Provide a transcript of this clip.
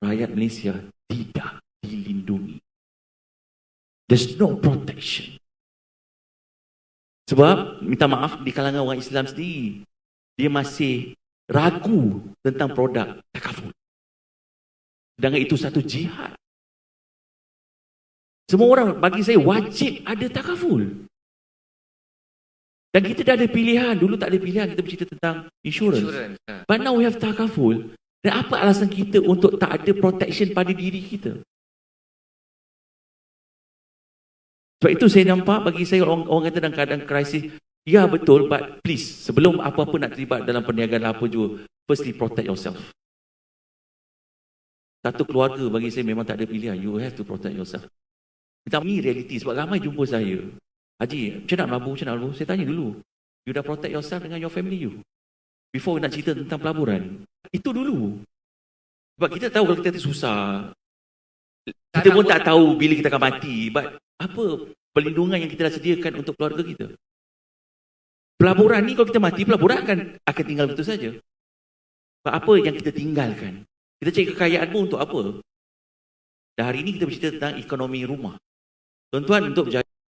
rakyat Malaysia tidak dilindungi. There's no protection. Sebab, minta maaf, di kalangan orang Islam sendiri, dia masih ragu tentang produk takaful. Sedangkan itu satu jihad. Semua orang bagi saya wajib ada takaful. Dan kita dah ada pilihan. Dulu tak ada pilihan. Kita bercerita tentang insurance. Insurance. Ha. But now we have takaful. Dan apa alasan kita untuk tak ada protection pada diri kita? Sebab itu saya nampak bagi saya orang, orang kata dalam keadaan krisis, ya betul, but please, sebelum apa-apa nak terlibat dalam perniagaan apa juga, firstly protect yourself. Satu keluarga bagi saya memang tak ada pilihan. You have to protect yourself. Kita ni reality sebab ramai jumpa saya. Haji, macam nak melabur, macam nak melabur? Saya tanya dulu. You dah protect yourself dengan your family you? Before nak cerita tentang pelaburan. Itu dulu. Sebab kita tahu kalau kita susah. Kita pun tak tahu bila kita akan mati. But apa perlindungan yang kita dah sediakan untuk keluarga kita? Pelaburan ni kalau kita mati, pelaburan akan akan tinggal betul saja. Sebab apa yang kita tinggalkan? Kita cari kekayaan pun untuk apa? Dan hari ini kita bercerita tentang ekonomi rumah. Tuan-tuan untuk berjaya